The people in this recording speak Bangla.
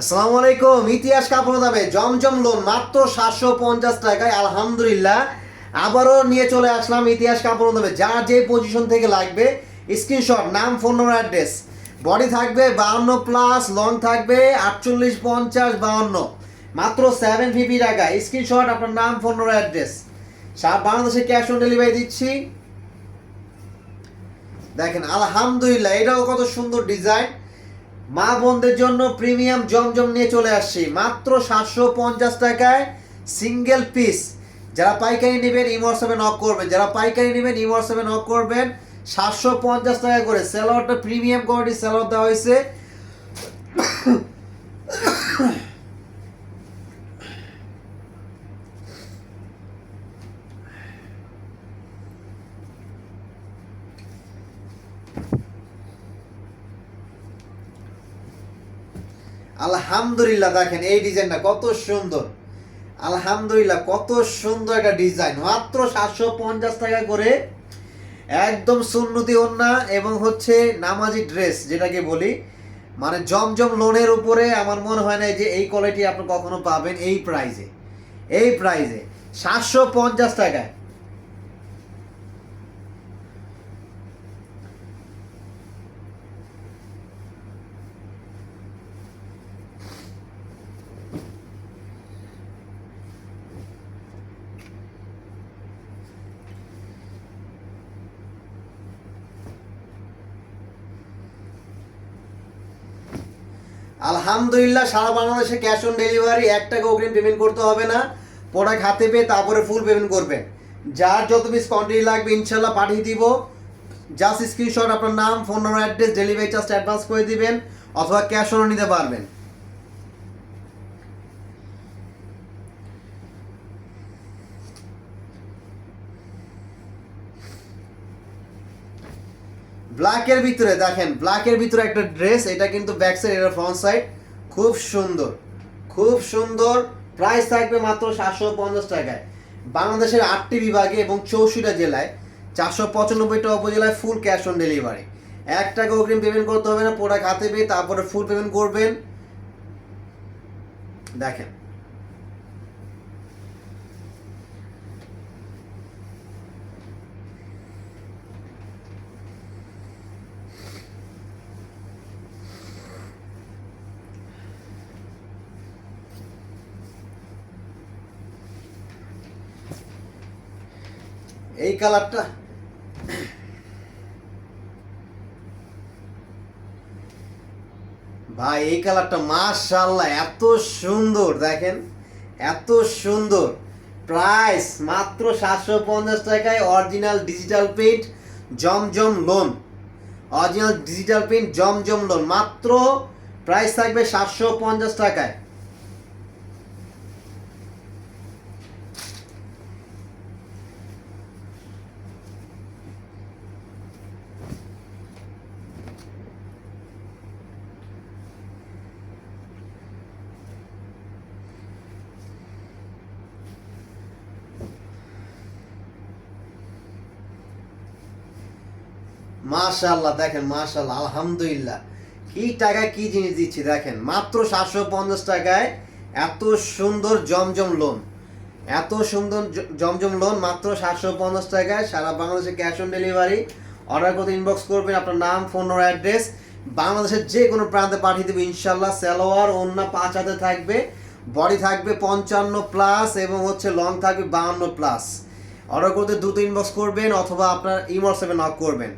আসসালামু আলাইকুম ইতিহাস কাপড় দামে জমজম লোন মাত্র সাতশো পঞ্চাশ টাকায়, আলহামদুলিল্লাহ। আবারও নিয়ে চলে আসলাম ইতিহাস কাপড় দামে। যার যে পজিশন থেকে লাগবে স্ক্রিনশট নাম ফোন নম্বর অ্যাড্রেস বডি থাকবে বাউন্ন প্লাস লং থাকবে আটচল্লিশ পঞ্চাশ বাউন্ন মাত্র সেভেন ফিফটি টাকা। স্ক্রিনশট আপনার নাম ফোন নম্বর অ্যাড্রেস সারা বাংলাদেশে ক্যাশ অন ডেলিভারি দিচ্ছি। দেখেন, আলহামদুলিল্লাহ, এটাও কত সুন্দর ডিজাইন মা বোনদের জন্য প্রিমিয়াম জমজম নিয়ে চলে আসছি। মাত্র সাতশো পঞ্চাশ টাকায় সিঙ্গেল পিস যারা পাইকারি নেবেন সেভেন নক করবেন। যারা পাইকারি নেবেন সেভেন নক করবেন। সাতশো পঞ্চাশ টাকা করে স্যালোয়ারটা প্রিমিয়াম কোয়ালিটির স্যালোয়ার দেওয়া হয়েছে। আলহামদুলিল্লাহ, দেখেন এই ডিজাইনটা কত সুন্দর। আলহামদুলিল্লাহ, কত সুন্দর একটা ডিজাইন। মাত্র সাতশো পঞ্চাশ টাকা করে একদম সুন্নতি ওন্না এবং হচ্ছে নামাজি ড্রেস, যেটাকে বলি। মানে জমজম লোনের উপরে আমার মনে হয় না যে এই কোয়ালিটি আপনি কখনো পাবেন এই প্রাইজে এই প্রাইজে সাতশো পঞ্চাশ টাকায়। আলহামদুলিল্লাহ, সারা বাংলাদেশে ক্যাশ অন ডেলিভারি এক টাকা অগ্রিম পেমেন্ট করতে হবে না। প্রোডাক্ট হাতে পেয়ে তারপরে ফুল পেমেন্ট করবেন। যার যত পিস কোয়ান্টিটি লাগবে ইনশাল্লাহ পাঠিয়ে দিব। জাস্ট স্ক্রিনশট আপনার নাম phone number address delivery charge advance করে দিবেন, অথবা ক্যাশ অনও নিতে পারবেন। ব্ল্যাকের ভিতরে দেখেন, ব্ল্যাকের ভিতরে একটা ড্রেস, এটা কিন্তু ব্যাক সাইড এটা ফ্রন্ট সাইড। খুব সুন্দর খুব সুন্দর। প্রাইস থাকবে মাত্র সাতশো পঞ্চাশ টাকায়। বাংলাদেশের আটটি বিভাগে এবং চৌষট্টি জেলায়, চারশো পঁচানব্বইটা উপজেলায় ফুল ক্যাশ অন ডেলিভারি এক টাকা অগ্রিম পেমেন্ট করতে হবে না প্রোডাক্ট হাতে পেয়ে তারপরে ফুল পেমেন্ট করবেন। দেখেন এই কালারটা। ভাই, এই কালারটা মাশাআল্লাহ, এত সুন্দর, দেখেন, এত সুন্দর। প্রাইস মাত্র সাতশো পঞ্চাশ টাকায় original digital print Zamzam lawn. Original digital print Zamzam lawn, মাত্র প্রাইস থাকবে সাতশো পঞ্চাশ টাকায়। মাশাআল্লাহ, দেখেন মাশাআল্লাহ, আলহামদুলিল্লাহ। কি টাকায় কি জিনিস দিচ্ছি, দেখেন, মাত্র সাতশো পঞ্চাশ টাকায় এত সুন্দর জমজম লোন এত সুন্দর জমজম লোন মাত্র সাতশো পঞ্চাশ টাকায় সারা বাংলাদেশে ক্যাশ অন ডেলিভারি অর্ডার করতে ইনবক্স করবেন, আপনার নাম ফোন নম্বর অ্যাড্রেস বাংলাদেশের যে কোনো প্রান্তে পাঠিয়ে দেবে ইনশাল্লাহ স্যালোয়ার অন্য পাঁচ হাতে থাকবে বডি থাকবে পঞ্চান্ন প্লাস এবং হচ্ছে লং থাকবে বাহান্ন প্লাস অর্ডার করতে দ্রুত ইনবক্স করবেন অথবা আপনার সেভেন নক করবেন।